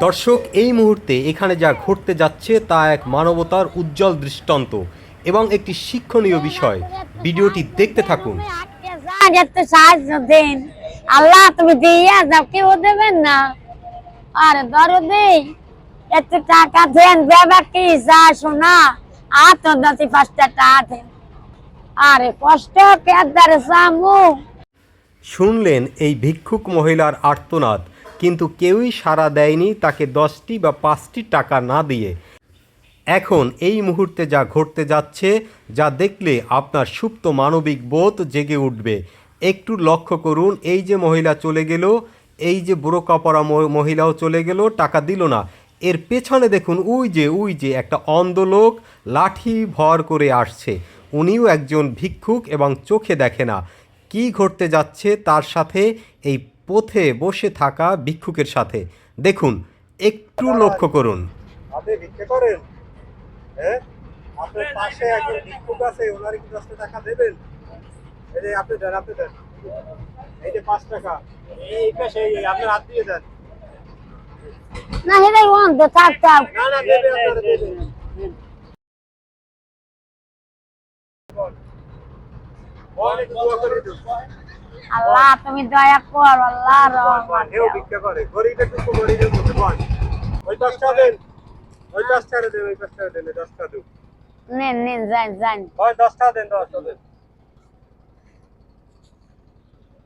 দর্শক এই মুহূর্তে এখানে যা ঘটতে যাচ্ছে তা এক মানবতার উজ্জ্বল দৃষ্টান্ত এবং একটি শিক্ষণীয় বিষয়। ভিডিওটি দেখতে থাকুন। সাহায্য দিন আল্লাহ তুমি দিয়ে যাও কেউ দেবেন না। আরে ধরো দেই একটু টাকা দেন বেবা কি যা শোনা আর তো দশি পাঁচটা টাকা দেন। আরে কষ্ট কেদারে সামু। শুনলেন এই ভিক্ষুক মহিলার আর্তনাদ। কিন্তু কেউই সাড়া দেয়নি তাকে দশটি বা পাঁচটি টাকা না দিয়ে। এখন এই মুহূর্তে যা ঘটতে যাচ্ছে, যা দেখলে আপনার সুপ্ত মানবিক বোধ জেগে উঠবে। একটু লক্ষ্য করুন, এই যে মহিলা চলে গেল, এই যে বোরকা পরা মহিলাও চলে গেল, টাকা দিল না। এর পেছনে দেখুন উই যে উই যে একটা অন্ধ লোক লাঠি ভর করে আসছে। উনিও একজন ভিক্ষুক এবং চোখে দেখে না। কি ঘটতে যাচ্ছে তার সাথে এই পথে বসে থাকা ভিক্ষুকের সাথে। দেখুন একটু লক্ষ্য করুন। আপনি ভিক্ষা করেন? হ্যাঁ? আপনার পাশে একজন ভিক্ষুক আছে ওনার কি দশটা টাকা দেবেন? এই যে আপনি দেন আপনি দেন। এই যে পাঁচ টাকা। এই পাশে এই আপনার হাত দিয়ে দেন। না দেবে আপনারা দেবে বল একটু দোয়া করে দিন। আল্লাহ তুমি দয়া কর আল্লাহ রহমান হেও ভিক্ষা করে। গরিব একটু গরিবের মধ্যে বল ওই দশটা দেন। ওই দশটা দেন ওই দশটা দেন নেন নেন যান যান। ওই দশটা দেন দশটা দেন।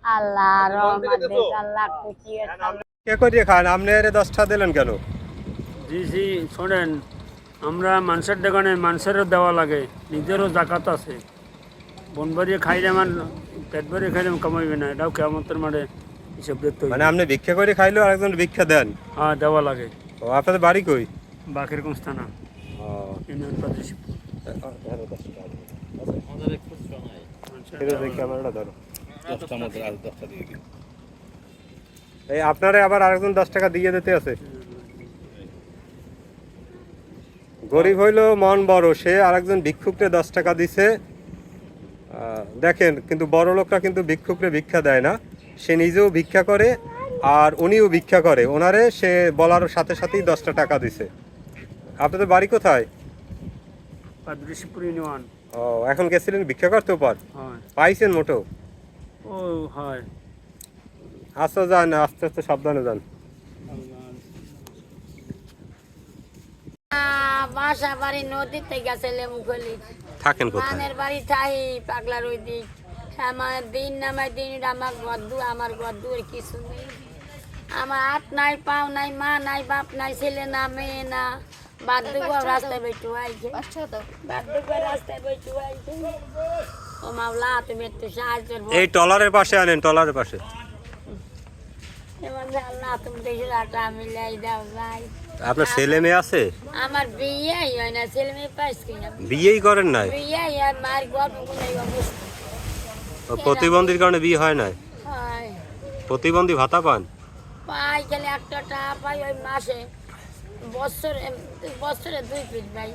আল্লাহ রহমান দেখ আল্লাহ খুশি কে করিয়ে খান? আপনি এর দশটা দিলেন কেন? জি জি শোনেন আমরা মানুষের দোকানে মানুষেরও দেওয়া লাগে নিজেরও জাকাত আছে। বন বাড়িয়ে খাইলে আমার পেট খাইলে কামাইবে না এটাও কেমতের মাঠে হিসেব দেখতে মানে আপনি ভিক্ষা করে খাইলেও আরেকজন ভিক্ষা দেন? হ্যাঁ দেওয়া লাগে। ও আপনাদের বাড়ি কই? বাকের ইউনিয়ন প্রদেশ এই আপনারা আবার আরেকজন দশ টাকা দিয়ে দিতে আছে? গরিব হইল মন বড় সে আরেকজন ভিক্ষুককে দশ টাকা দিছে দেখেন কিন্তু বড় লোকরা কিন্তু ভিক্ষুকরে ভিক্ষা দেয় না। সে নিজেও ভিক্ষা করে আর উনিও ভিক্ষা করে। ওনারে সে বলার সাথে সাথেই দশটা টাকা দিছে। আপনাদের বাড়ি কোথায়? ও এখন গেছিলেন ভিক্ষা করতে পার পাইছেন মোটো ও হয়। আস্তে যান আস্তে আস্তে সাবধানে যান। বাসা বাড়ি নদীতে গেছে লেমুখলি থাকেন কোথায়? মানের বাড়ি থাই পাগলার ওই দিক। আমার দিন নামাই দিন আমার গদ্দু আমার গদ্দু আর কিছু নেই। আমার হাত নাই পাও নাই মা নাই বাপ নাই ছেলে না মেয়ে না। বাদ্যু রাস্তায় বৈঠু আইছে। বাদ্যু রাস্তায় বৈঠু আইছে। ও মাওলা তুমি একটু সাহায্য এই টলারের পাশে আনেন টলারের পাশে। এবার আল্লাহ তুমি দেখে রাটা মিলাই দাও ভাই। আপনার ছেলে মেয়ে আছে? আমার বিয়েই হয় না ছেলে মেয়ে পাইস কিনা। বিয়েই করেন নাই? বিয়েই আর মার কোনো অবস্থা। প্রতিবন্ধীর কারণে বিয়ে হয় না হয়। প্রতিবন্ধী ভাতা পান? পাই গেলে একটা টাকা পাই ওই মাসে। বছরে বছরে দুই পিস পাই।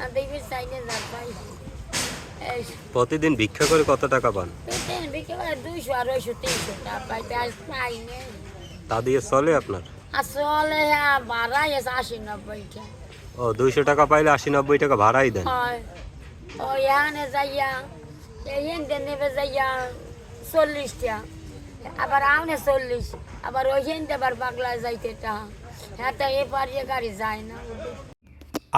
আর দুই পিস চাইলে যা পাই। প্রতিদিন ভিক্ষা করে কত টাকা পান? প্রতিদিন ভিক্ষা বিকে দুইশো আড়াইশো তিনশো টাকা পাই। পাই নেই। তা দিয়ে চলে আপনার? আসলে হ্যাঁ বাড়াই আছে আশি নব্বইটা ও দুইশো টাকা পাইলে আশি নব্বই টাকা ভাড়াই দেন। হয়। এখানে যাইয়া নেবে যাইয়া চল্লিশটা আবার আউনে চল্লিশ আবার ওই হিন্দে আবার বাংলায় যাইতে টাকা হ্যাঁ তো এ পারিয়ে গাড়ি যায় না।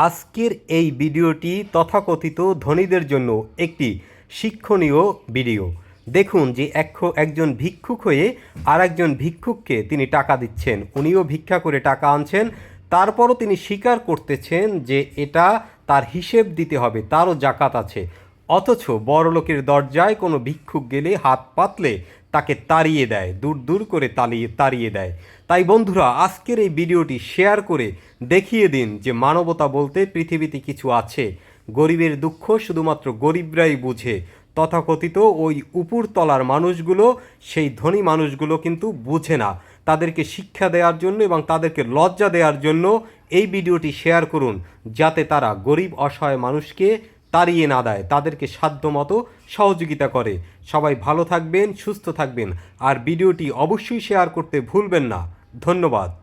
আজকের এই ভিডিওটি তথাকথিত ধনীদের জন্য একটি শিক্ষণীয় ভিডিও। দেখুন যে এক একজন ভিক্ষুক হয়ে আর একজন ভিক্ষুককে তিনি টাকা দিচ্ছেন। উনিও ভিক্ষা করে টাকা আনছেন। তারপরও তিনি স্বীকার করতেছেন যে এটা তার হিসেব দিতে হবে, তারও জাকাত আছে। অথচ বড়লোকের দরজায় কোনো ভিক্ষুক গেলে হাত পাতলে তাকে তাড়িয়ে দেয়, দূর দূর করে তালিয়ে, তাড়িয়ে দেয়। তাই বন্ধুরা, আজকের এই ভিডিওটি শেয়ার করে দেখিয়ে দিন যে মানবতা বলতে পৃথিবীতে কিছু আছে। গরিবের দুঃখ শুধুমাত্র গরিবরাই বুঝে। তথাকথিত ওই উপরতলার মানুষগুলো, সেই ধনী মানুষগুলো কিন্তু বুঝে না। তাদেরকে শিক্ষা দেওয়ার জন্য এবং তাদেরকে লজ্জা দেওয়ার জন্য এই ভিডিওটি শেয়ার করুন, যাতে তারা গরিব, অসহায় মানুষকে তাড়িয়ে না দেয়, তাদেরকে সাধ্যমতো সহযোগিতা করে। সবাই ভালো থাকবেন, সুস্থ থাকবেন, আর ভিডিওটি অবশ্যই শেয়ার করতে ভুলবেন না। ধন্যবাদ।